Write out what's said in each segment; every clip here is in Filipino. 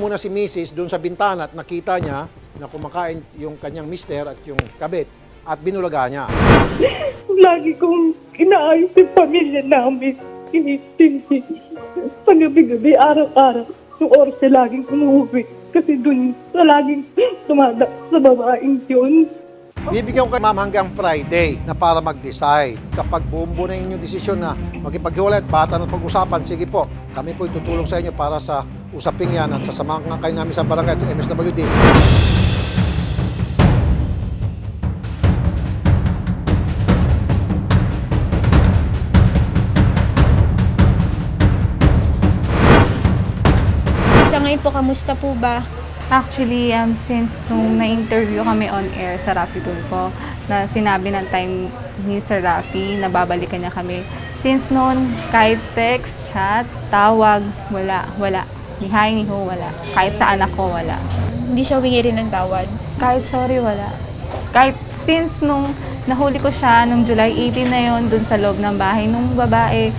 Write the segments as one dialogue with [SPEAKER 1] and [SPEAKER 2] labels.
[SPEAKER 1] muna si Mrs. doon sa bintana at nakita niya na kumakain yung kanyang mister at yung kabit at binulaga niya.
[SPEAKER 2] Lagi kong inaayos yung pamilya namin. Inintindi. Pagabi-gabi, araw-araw. Yung oras na laging umuwi. Kasi dun sa laging tumada sa babaeng yun.
[SPEAKER 1] Bibigyan ko kay ma'am hanggang Friday na para mag-decide. Kapag bumbo na inyong desisyon na magipaghiwalay at bata na pag-usapan, sige po, kami po itutulong sa inyo para sa usaping yan at sasamahan nga kayo namin sa barangay at sa MSWD.
[SPEAKER 3] Sa ngayon po, kamusta po ba?
[SPEAKER 4] Actually, um, since nung na-interview kami on air sa Rapi Tulpo, na sinabi ng time ni Sir Rafi na babalikan niya kami. Since noon, kahit text, chat, tawag, wala, wala. Ni hi, ni ho, wala. Kahit sa anak ko, wala.
[SPEAKER 3] Hindi siya humingi rin ng tawad.
[SPEAKER 4] Kahit sorry, wala. Kahit since nung nahuli ko siya, nung July 18 na yon dun sa loob ng bahay, nung babae,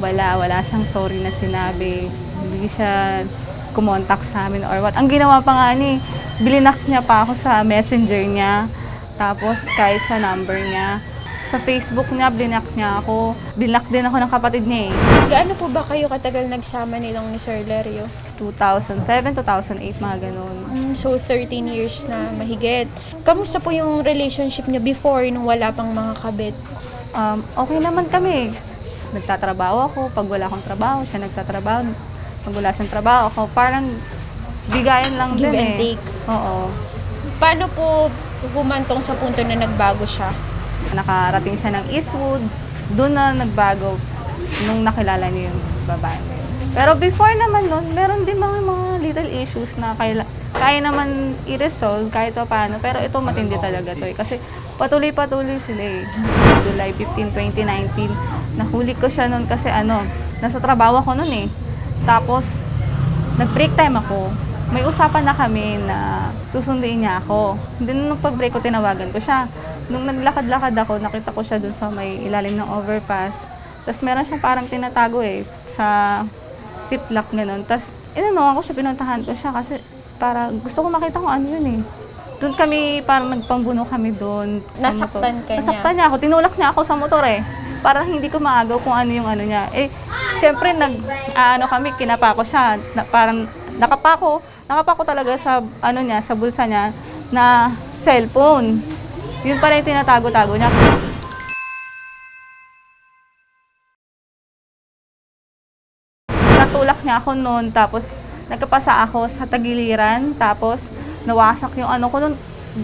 [SPEAKER 4] wala, wala siyang sorry na sinabi. Hindi siya kumontak sa amin or what. Ang ginawa pa nga ni, bilinak niya pa ako sa messenger niya. Tapos kahit sa number niya. Sa Facebook niya, blinak niya ako. Blinak din ako ng kapatid niya eh.
[SPEAKER 3] Gaano po ba kayo katagal nagsama nilong ni Sir Lerio?
[SPEAKER 4] 2007, 2008, mga ganun.
[SPEAKER 3] Mm, so, 13 years na mahigit. Kamusta po yung relationship niya before nung wala pang mga kabit?
[SPEAKER 4] um, okay naman kami. Nagtatrabaho ako. Pag wala akong trabaho, siya nagtatrabaho. Pag wala siyang trabaho ako, parang bigayan lang
[SPEAKER 3] Give
[SPEAKER 4] din
[SPEAKER 3] and
[SPEAKER 4] eh.
[SPEAKER 3] take.
[SPEAKER 4] Oo.
[SPEAKER 3] Paano po humantong sa punto na nagbago siya?
[SPEAKER 4] Nakarating siya ng Eastwood. Doon na nagbago nung nakilala niya yung babae. Pero before naman nun, meron din mga, mga little issues na kaya, kaya naman i-resolve kahit pa paano. Pero ito matindi talaga to eh. Kasi patuloy-patuloy sila eh. July 15, 2019, nahuli ko siya nun kasi ano, nasa trabaho ako nun eh. Tapos, nag-break time ako. May usapan na kami na susunduin niya ako. Hindi nung pag-break ko, tinawagan ko siya. Nung naglakad-lakad ako, nakita ko siya dun sa may ilalim ng overpass. Tapos meron siyang parang tinatago eh, sa ziplock gano'n. Tapos, inano ako siya, pinuntahan ko siya kasi para gusto ko makita kung ano yun eh. Doon kami, parang nagpambuno kami doon. sa
[SPEAKER 3] Nasaktan
[SPEAKER 4] motor.
[SPEAKER 3] ka niya?
[SPEAKER 4] Nasaktan niya ako. Tinulak niya ako sa motor eh. Para hindi ko maagaw kung ano yung ano niya. Eh, syempre, nag, ano kami, kinapa ko siya. Na, parang, nakapako, nakapako talaga sa, ano niya, sa bulsa niya, na cellphone. Yun pala yung tinatago-tago niya. Natulak niya ako noon, tapos nagkapasa ako sa tagiliran, tapos nawasak yung ano ko noon,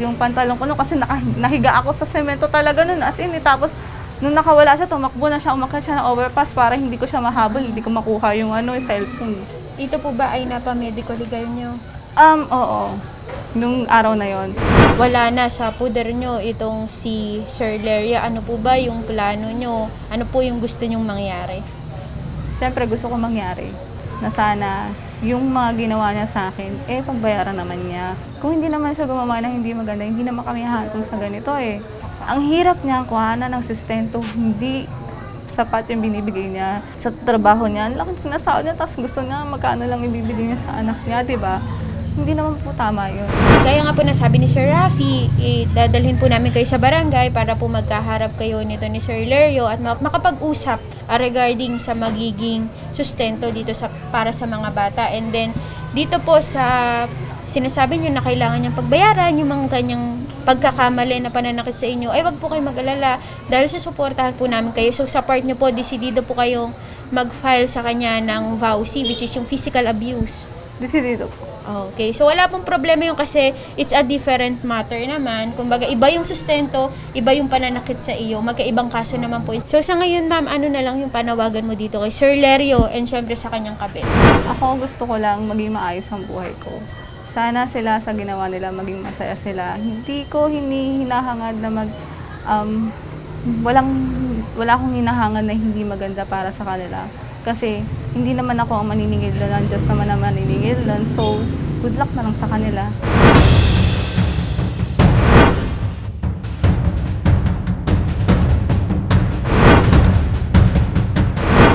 [SPEAKER 4] yung pantalon ko noon kasi naka, nahiga ako sa semento talaga noon as in eh. tapos nung nakawala siya tumakbo na siya umakyat siya ng overpass para hindi ko siya mahabol hindi ko makuha yung ano yung cellphone
[SPEAKER 3] Ito po ba ay napamedical legal niyo?
[SPEAKER 4] um oo nung araw na yon
[SPEAKER 3] Wala na sa puder niyo itong si Sir Leria. Ano po ba yung plano niyo? Ano po yung gusto niyong mangyari?
[SPEAKER 4] Siyempre gusto ko mangyari na sana yung mga ginawa niya sa akin, eh pagbayaran naman niya. Kung hindi naman siya gumawa ng hindi maganda, hindi naman kami hahantong sa ganito eh. Ang hirap niya kuhanan ng sustento, hindi sapat yung binibigay niya sa trabaho niya. Ang laki sinasahod niya, tapos gusto niya magkano lang ibibigay niya sa anak niya, di ba? Hindi naman po tama yun.
[SPEAKER 3] Gaya nga po na sabi ni Sir Rafi, eh, dadalhin po namin kayo sa barangay para po magkaharap kayo nito ni Sir Lerio at mak- makapag-usap ah, regarding sa magiging sustento dito sa para sa mga bata. And then, dito po sa sinasabi niyo na kailangan niyang pagbayaran yung mga kanyang pagkakamali na pananakit sa inyo, ay wag po kayo mag-alala dahil susuportahan po namin kayo. So sa part niyo po, desidido po kayong mag-file sa kanya ng VAUSI, which is yung physical abuse.
[SPEAKER 4] Decidido po.
[SPEAKER 3] Okay, so wala pong problema yung kasi it's a different matter naman. Kumbaga, iba yung sustento, iba yung pananakit sa iyo. Magkaibang kaso naman po. So sa ngayon, ma'am, ano na lang yung panawagan mo dito kay Sir Lerio and syempre sa kanyang kabit?
[SPEAKER 4] Ako gusto ko lang maging maayos ang buhay ko. Sana sila sa ginawa nila maging masaya sila. Hindi ko hini- hinahangad na mag um, walang wala akong hinahangan na hindi maganda para sa kanila. Kasi hindi naman ako ang maniningil doon, Diyos naman ang maniningil doon. So, good luck na lang sa kanila.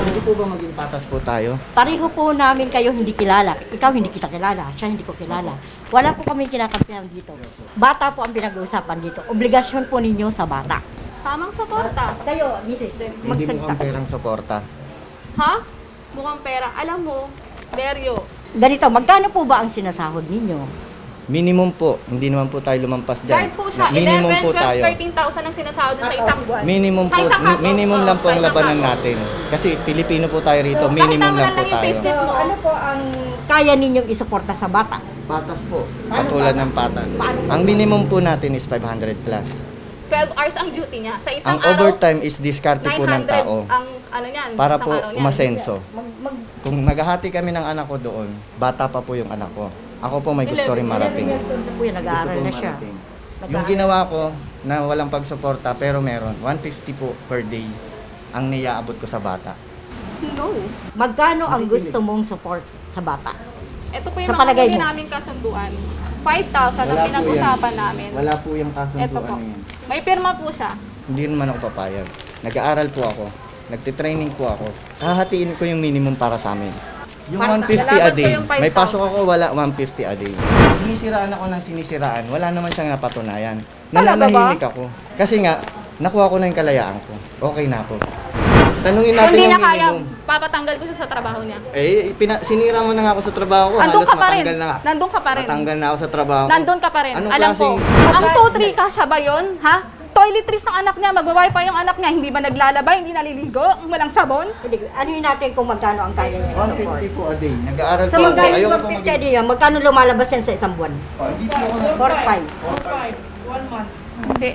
[SPEAKER 5] Hindi po ba maging patas po tayo?
[SPEAKER 6] Pareho po namin kayo hindi kilala. Ikaw hindi kita kilala, siya hindi ko kilala. Wala po kami kinakampihan dito. Bata po ang pinag-uusapan dito. Obligasyon po ninyo sa bata.
[SPEAKER 4] Tamang suporta.
[SPEAKER 6] Kayo, misis,
[SPEAKER 5] Hindi
[SPEAKER 6] magsalita.
[SPEAKER 5] mukhang perang suporta.
[SPEAKER 4] Ha? Mukhang pera. Alam mo, Beryo,
[SPEAKER 6] Ganito, magkano po ba ang sinasahod ninyo?
[SPEAKER 5] Minimum po. Hindi naman po tayo lumampas dyan.
[SPEAKER 7] Guard po siya.
[SPEAKER 5] Minimum
[SPEAKER 7] 11,
[SPEAKER 5] po
[SPEAKER 7] 12,
[SPEAKER 5] tayo.
[SPEAKER 7] 13,000 ang sinasahod sa isang buwan.
[SPEAKER 5] Minimum
[SPEAKER 7] Sa
[SPEAKER 5] po.
[SPEAKER 7] isang katong,
[SPEAKER 5] Minimum
[SPEAKER 7] oh,
[SPEAKER 5] lang po
[SPEAKER 7] sa
[SPEAKER 5] ang
[SPEAKER 7] isang
[SPEAKER 5] labanan
[SPEAKER 7] katong.
[SPEAKER 5] natin. Kasi Pilipino po tayo rito.
[SPEAKER 7] Kahit
[SPEAKER 5] Minimum lang
[SPEAKER 7] lang
[SPEAKER 5] po
[SPEAKER 7] yung
[SPEAKER 5] tayo.
[SPEAKER 7] payslip mo.
[SPEAKER 6] Ano po ang kaya ninyong isuporta sa bata?
[SPEAKER 5] Patas po. Katulad ng patas.
[SPEAKER 6] Paano?
[SPEAKER 5] Ang minimum po natin is 500 plus.
[SPEAKER 7] 12 hours ang duty niya. Sa isang
[SPEAKER 5] Ang
[SPEAKER 7] araw,
[SPEAKER 5] overtime is diskarte po ng
[SPEAKER 7] 900
[SPEAKER 5] tao.
[SPEAKER 7] ang ano niyan.
[SPEAKER 5] Para po
[SPEAKER 7] araw niyan.
[SPEAKER 5] umasenso.
[SPEAKER 6] Mag, mag,
[SPEAKER 5] Kung naghahati kami ng anak ko doon, bata pa po yung anak ko. Ako po may gusto rin marating.
[SPEAKER 6] Po yan, nag-aaral
[SPEAKER 5] Gusto
[SPEAKER 6] na siya.
[SPEAKER 5] marating. Yung ginawa ko na walang pagsuporta pero meron, 150 po per day ang niyaabot ko sa bata.
[SPEAKER 7] No.
[SPEAKER 6] Magkano ang gusto mong support sa bata?
[SPEAKER 7] Ito po yung
[SPEAKER 6] Sa
[SPEAKER 7] mga
[SPEAKER 6] palagay
[SPEAKER 7] huli
[SPEAKER 6] mo?
[SPEAKER 7] namin kasunduan. 5,000 ang pinag-usapan namin.
[SPEAKER 5] Wala po yung
[SPEAKER 7] Ito po.
[SPEAKER 5] kasunduan na yun.
[SPEAKER 7] May pirma po siya.
[SPEAKER 5] Hindi naman ako papayag. Nag-aaral po ako. Nagtitraining po ako. Hahatiin ko yung minimum para sa amin. Yung
[SPEAKER 6] Para sa-
[SPEAKER 5] 150 a
[SPEAKER 7] Lalaban ko
[SPEAKER 5] day.
[SPEAKER 7] yung 5,000.
[SPEAKER 5] May pasok ako, wala 150 a day. Sinisiraan ako ng sinisiraan. Wala naman siyang napatunayan.
[SPEAKER 7] Talaga ba?
[SPEAKER 5] Nananahimik ako. Kasi nga, nakuha ko na yung kalayaan ko. Okay na ako. Tanungin natin
[SPEAKER 7] Kung di
[SPEAKER 5] yung
[SPEAKER 7] na kaya,
[SPEAKER 5] minimum.
[SPEAKER 7] papatanggal ko siya sa trabaho niya.
[SPEAKER 5] Eh, pina- sinira mo na nga ako sa trabaho ko.
[SPEAKER 7] Andun
[SPEAKER 5] Halos
[SPEAKER 7] ka pa rin.
[SPEAKER 5] matanggal na.
[SPEAKER 7] Nandun ka pa rin.
[SPEAKER 5] Matanggal na ako sa trabaho ko.
[SPEAKER 7] Nandun ka pa rin.
[SPEAKER 5] Anong
[SPEAKER 7] Alam ko.
[SPEAKER 5] klaseng-
[SPEAKER 7] Ang 2-3 kasya ba yun? Ha? Toiletries ng anak niya, magwawifi pa yung anak niya, hindi ba naglalaba, hindi naliligo, walang sabon?
[SPEAKER 6] Hindi, ano yun natin kung magkano ang kaya niya i-support?
[SPEAKER 5] 150 po a day. Nag-aaral
[SPEAKER 6] Sa
[SPEAKER 5] po ako.
[SPEAKER 6] magkano
[SPEAKER 5] Ayoko
[SPEAKER 6] yung
[SPEAKER 5] po
[SPEAKER 6] 150
[SPEAKER 5] maging...
[SPEAKER 6] yan? Magkano lumalabas yan sa isang buwan?
[SPEAKER 5] Oh, Hindi po ako
[SPEAKER 6] 4 5.
[SPEAKER 7] Hindi.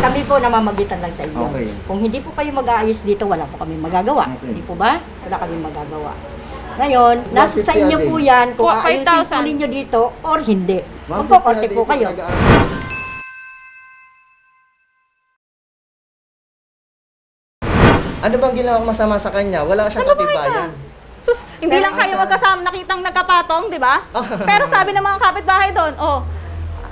[SPEAKER 6] Kami po namamagitan lang sa inyo.
[SPEAKER 5] Okay.
[SPEAKER 6] Kung hindi po kayo mag-aayos dito, wala po kami magagawa.
[SPEAKER 5] Okay.
[SPEAKER 6] Hindi po ba? Wala kami magagawa. Ngayon, nasa sa
[SPEAKER 5] 150
[SPEAKER 6] inyo
[SPEAKER 5] a day.
[SPEAKER 6] po yan kung aayusin po
[SPEAKER 7] 5,000.
[SPEAKER 6] ninyo dito or hindi.
[SPEAKER 5] 150
[SPEAKER 6] Magkokorte
[SPEAKER 5] a day
[SPEAKER 6] po kayo.
[SPEAKER 5] nag-aaral. Ano bang ginawa masama sa kanya? Wala siyang katibayan.
[SPEAKER 7] Sus, hindi lang kayo magkasama nakitang nagkapatong, di ba? Pero sabi ng mga kapitbahay doon, oh,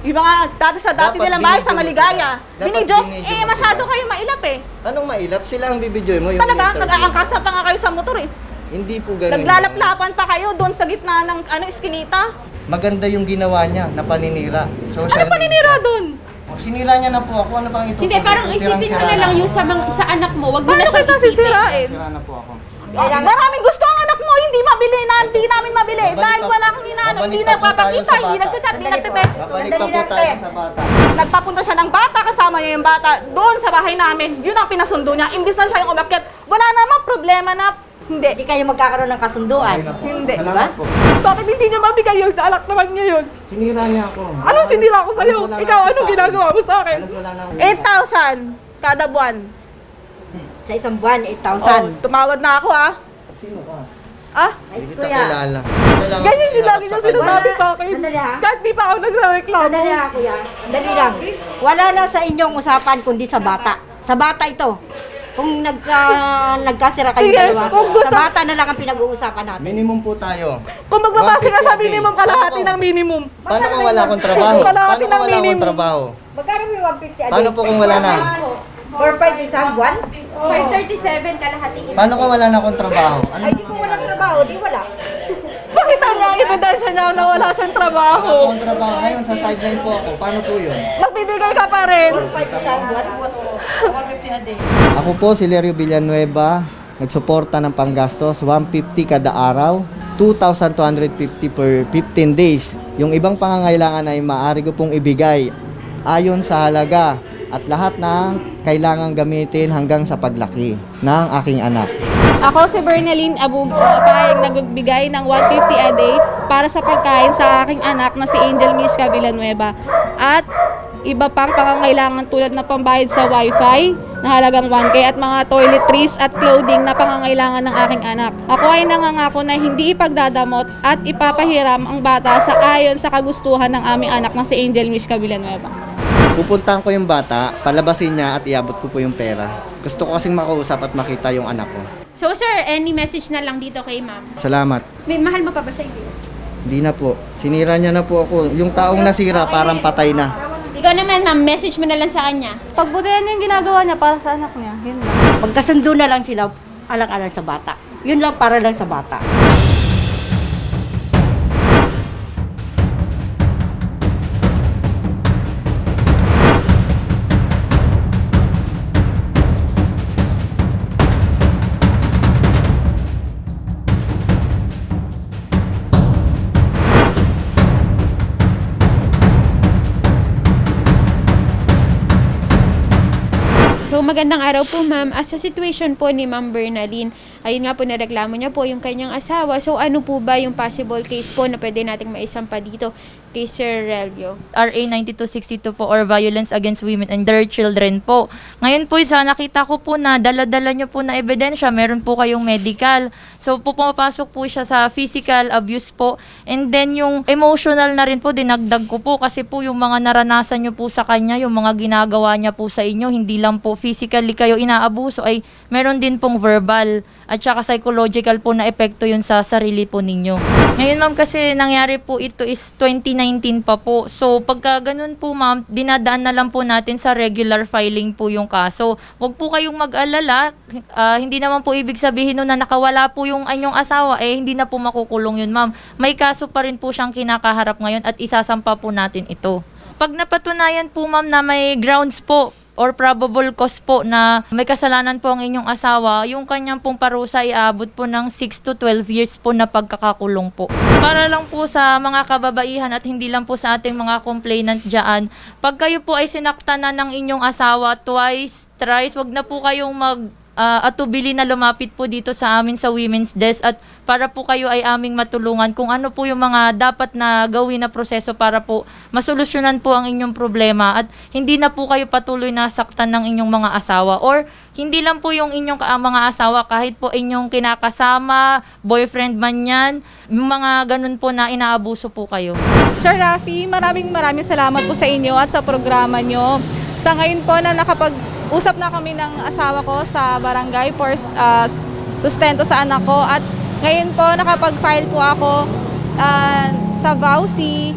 [SPEAKER 7] yung mga dati sa dati
[SPEAKER 5] Dapat
[SPEAKER 7] nilang bahay sa
[SPEAKER 5] binidyo mo
[SPEAKER 7] Maligaya.
[SPEAKER 5] sila. Dapat
[SPEAKER 7] Binidyo,
[SPEAKER 5] binidyo
[SPEAKER 7] eh
[SPEAKER 5] mo
[SPEAKER 7] masyado kayo mailap eh.
[SPEAKER 5] Anong mailap? Sila ang bibidyo mo yung
[SPEAKER 7] Talaga,
[SPEAKER 5] interview.
[SPEAKER 7] nag-aangkasa pa nga kayo sa motor eh.
[SPEAKER 5] Hindi po ganun.
[SPEAKER 7] Naglalaplapan pa kayo doon sa gitna ng ano, iskinita.
[SPEAKER 5] Maganda yung ginawa niya na paninira.
[SPEAKER 7] Ano
[SPEAKER 5] Social
[SPEAKER 7] pa ninira doon?
[SPEAKER 5] Sinira niya na po ako. Ano pang ito?
[SPEAKER 3] Hindi, parang isipin mo na lang yung sa, mga, sa anak mo. Wag mo na siyang
[SPEAKER 7] kita
[SPEAKER 3] isipin.
[SPEAKER 7] sisirain?
[SPEAKER 5] Sira na po ako.
[SPEAKER 7] Ah, Maraming gusto ang anak mo, hindi mabili na, hindi namin mabili.
[SPEAKER 5] Babalik
[SPEAKER 7] Dahil
[SPEAKER 5] pa-
[SPEAKER 7] wala kang inaano,
[SPEAKER 5] babalik
[SPEAKER 7] hindi
[SPEAKER 5] pa po tayo
[SPEAKER 7] nagpapakita,
[SPEAKER 5] sa
[SPEAKER 7] hindi
[SPEAKER 5] bata.
[SPEAKER 7] nagchat-chat, hindi
[SPEAKER 6] Sandali po.
[SPEAKER 7] nagte-text.
[SPEAKER 5] Babalik pa po tayo sa bata.
[SPEAKER 7] Nagpapunta siya ng bata, kasama niya yung bata doon sa bahay namin. Yun ang pinasundo niya. Imbis na siya yung umakyat, wala namang problema na hindi.
[SPEAKER 6] Hindi kayo magkakaroon ng kasunduan.
[SPEAKER 7] Hindi.
[SPEAKER 5] Salamat po.
[SPEAKER 7] Bakit hindi niya mabigay yun? Alak naman niya yun.
[SPEAKER 5] Sinira niya ako.
[SPEAKER 7] Anong sinira ko sa'yo?
[SPEAKER 5] Na
[SPEAKER 7] Ikaw,
[SPEAKER 5] kita.
[SPEAKER 7] ginagawa mo sa akin?
[SPEAKER 5] Halos wala na akong
[SPEAKER 7] 8,000 kada buwan.
[SPEAKER 6] Sa isang buwan,
[SPEAKER 7] Oh,
[SPEAKER 6] 8,000.
[SPEAKER 7] tumawad na ako ah.
[SPEAKER 5] Sino ka?
[SPEAKER 7] Ah,
[SPEAKER 6] Ay,
[SPEAKER 5] Hindi kita kilala. Kailangan
[SPEAKER 7] ganyan yung lagi niya sinasabi sa akin.
[SPEAKER 6] Sandali, ha?
[SPEAKER 7] Kahit di pa ako nagre-reklamo.
[SPEAKER 6] Sandali lang, kuya. Sandali lang. Wala na sa inyong usapan kundi sa bata. Sa bata ito. Kung nagka, nagkasira kayo
[SPEAKER 7] Sige,
[SPEAKER 6] dalawa,
[SPEAKER 7] kung gusto-
[SPEAKER 6] sa bata na lang ang pinag-uusapan natin.
[SPEAKER 5] Minimum po tayo.
[SPEAKER 7] Kung magbabase ka
[SPEAKER 5] 150
[SPEAKER 7] sa minimum, kalahati
[SPEAKER 5] Paano
[SPEAKER 7] ng
[SPEAKER 5] kung-
[SPEAKER 7] minimum.
[SPEAKER 5] Paano kung wala akong trabaho?
[SPEAKER 7] Kalahati
[SPEAKER 5] Paano
[SPEAKER 7] ng
[SPEAKER 5] kung wala akong
[SPEAKER 7] minimum.
[SPEAKER 5] trabaho?
[SPEAKER 6] Magkano may 150 a day?
[SPEAKER 5] Paano po kung wala na?
[SPEAKER 6] 4-5 isang buwan?
[SPEAKER 3] 537 kalahati.
[SPEAKER 5] Paano kung wala na akong trabaho? Ano
[SPEAKER 6] Ay, di kung walang trabaho, di wala.
[SPEAKER 7] Pakita niya ang ebidensya niya na wala siyang
[SPEAKER 5] Wala
[SPEAKER 7] trabaho.
[SPEAKER 5] akong trabaho. Ngayon, sa sideline po ako. Paano po yun?
[SPEAKER 7] Magbibigay ka pa rin.
[SPEAKER 6] 4-5 isang buwan?
[SPEAKER 5] Ako po si Lerio Villanueva, nagsuporta ng panggastos, 150 kada araw, 2,250 per 15 days. Yung ibang pangangailangan ay maaari ko pong ibigay ayon sa halaga at lahat ng kailangang gamitin hanggang sa paglaki ng aking anak.
[SPEAKER 4] Ako si Bernaline Abug, pahayag nagbigay ng 150 a day para sa pagkain sa aking anak na si Angel Mishka Villanueva. At iba pang pangangailangan tulad na pambayad sa wifi na halagang 1K at mga toiletries at clothing na pangangailangan ng aking anak. Ako ay nangangako na hindi ipagdadamot at ipapahiram ang bata sa ayon sa kagustuhan ng aming anak na si Angel Mishka Villanueva.
[SPEAKER 5] Pupuntahan ko yung bata, palabasin niya at iabot ko po yung pera. Gusto ko kasing makausap at makita yung anak ko.
[SPEAKER 3] So sir, any message na lang dito kay ma'am?
[SPEAKER 5] Salamat.
[SPEAKER 3] May mahal mo pa ba siya? Hindi.
[SPEAKER 5] Hindi na po. Sinira niya na po ako. Yung taong nasira, parang patay na.
[SPEAKER 3] Ikaw naman ma'am, message mo na lang sa kanya.
[SPEAKER 4] Pagbutihan niya yung ginagawa niya para sa anak niya. Yun lang.
[SPEAKER 6] Magkasundo na lang sila alang-alang sa bata. Yun lang para lang sa bata.
[SPEAKER 3] Magandang araw po ma'am. As sa situation po ni Ma'am Bernalyn, ayun nga po nareklamo niya po yung kanyang asawa. So ano po ba yung possible case po na pwede nating maisampa dito kay Sir Relio?
[SPEAKER 8] RA 9262 po or violence against women and their children po. Ngayon po sa nakita ko po na dala-dala nyo po na ebidensya, meron po kayong medical. So po pumapasok po siya sa physical abuse po and then yung emotional na rin po dinagdag ko po kasi po yung mga naranasan nyo po sa kanya, yung mga ginagawa niya po sa inyo, hindi lang po physically kayo inaabuso ay meron din pong verbal at saka psychological po na epekto yun sa sarili po ninyo. Ngayon ma'am kasi nangyari po ito is 2019 pa po. So pagka ganun po ma'am, dinadaan na lang po natin sa regular filing po yung kaso. Huwag po kayong mag-alala. Ah, hindi naman po ibig sabihin nun na nakawala po yung anyong asawa, eh hindi na po makukulong yun ma'am. May kaso pa rin po siyang kinakaharap ngayon at isasampa po natin ito. Pag napatunayan po ma'am na may grounds po or probable cause po na may kasalanan po ang inyong asawa, yung kanyang pong parusa iabot po ng 6 to 12 years po na pagkakakulong po. Para lang po sa mga kababaihan at hindi lang po sa ating mga complainant dyan, pag kayo po ay sinaktan na ng inyong asawa twice, thrice, wag na po kayong mag ah, atubili na lumapit po dito sa amin sa Women's Desk at para po kayo ay aming matulungan kung ano po yung mga dapat na gawin na proseso para po masolusyonan po ang inyong problema at hindi na po kayo patuloy na saktan ng inyong mga asawa or hindi lang po yung inyong mga asawa kahit po inyong kinakasama, boyfriend man yan, yung mga ganun po na inaabuso po kayo.
[SPEAKER 7] Sir Rafi, maraming maraming salamat po sa inyo at sa programa nyo. Sa ngayon po na nakapag-usap na kami ng asawa ko sa barangay for uh, sustento sa anak ko at ngayon po nakapag-file po ako uh, sa VAUSI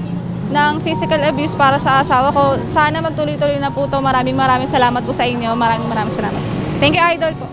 [SPEAKER 7] ng physical abuse para sa asawa ko. Sana magtuloy-tuloy na po to. Maraming maraming salamat po sa inyo. Maraming maraming salamat. Thank you, Idol po.